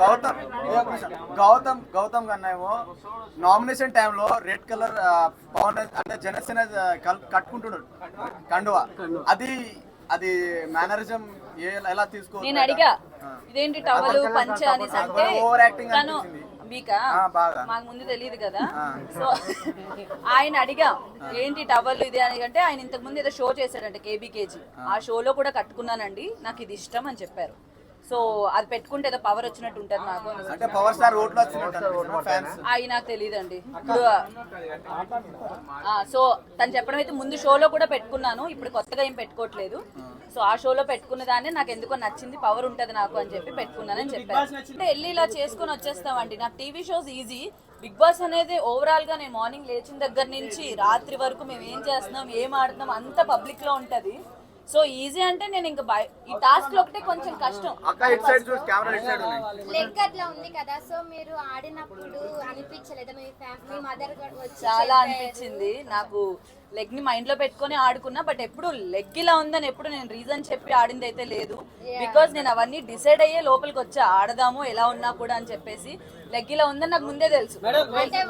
గౌతమ్. గౌతమ్ గౌతమ్ కన్నా ఏమో నామినేషన్ టైంలో రెడ్ కలర్ పవన్ అంటే జనసేన కట్టుకుంటున్నాడు. కండువా. అది అది మేనరిజం ఎలా తీసుకో నేను అడిగా ఇదేంటి టవలు పంచ అనేసి అంటే ఓవర్ యాక్టింగ్ తను అనిపించింది. మీకా? ఆ, బాగా. మాకు ముందు తెలియదు కదా. సో ఆయన అడిగా ఏంటి టవల్ ఇది? అని అంటే ఆయన ఇంతకు ముందు ఏదో షో చేశాడంట కేబీకేజీ. ఆ షోలో కూడా కట్టుకున్నానండి. నాకు ఇది ఇష్టం అని చెప్పారు. సో అది పెట్టుకుంటే ఏదో పవర్ వచ్చినట్టు ఉంటుంది నాకు అని అంటే పవర్ స్టార్ ఓట్లు వచ్చినట్టు ఫ్యాన్స్ అవి నాకు తెలియదండి ఇప్పుడు ఆ, సో తను చెప్పడం అయితే ముందు షోలో కూడా పెట్టుకున్నాను ఇప్పుడు కొత్తగా ఏం పెట్టుకోవట్లేదు. సో ఆ షోలో పెట్టుకున్న దాన్ని నాకు ఎందుకో నచ్చింది పవర్ ఉంటది నాకు అని చెప్పి పెట్టుకున్నానని చెప్పారు. అంటే వెళ్ళి ఇలా చేసుకొని వచ్చేస్తామండి. నాకు TV shows easy Bigg Boss అనేది ఓవరాల్గా నేను మార్నింగ్ లేచిన దగ్గర నుంచి రాత్రి వరకు మేము ఏం చేస్తున్నాం ఏం ఆడుతున్నాం అంత పబ్లిక్లో ఉంటది. సో ఈజీ అంటే నేను ఇంకా బయ- ఈ టాస్క్లో ఒకటే కొంచెం కష్టం. అక్క ఇటు సైడ్ చూసి కెమెరా ఇటు సైడ్ ఉన్నాయి. లెగ్ అట్లా ఉంది కదా సో మీరు ఆడినప్పుడు అనిపించలేదా? మీ ఫ్యామ్ మీ మదర్ వచ్చి చాలా అనిపించింది. నాకు లెగ్ని మైండ్లో పెట్టుకొని ఆడుకున్నా బట్ ఎప్పుడు లెగ్ ఇలా ఉందని ఎప్పుడు నేను రీజన్ చెప్పి ఆడింది అయితే లేదు బికాస్ నేను అవన్నీ డిసైడ్ అయ్యే లోపలికి వచ్చా. ఆడదాము ఎలా ఉన్నా కూడా అని చెప్పేసి లెగ్ ఇలా ఉందని నాకు ముందే తెలుసు. అంటే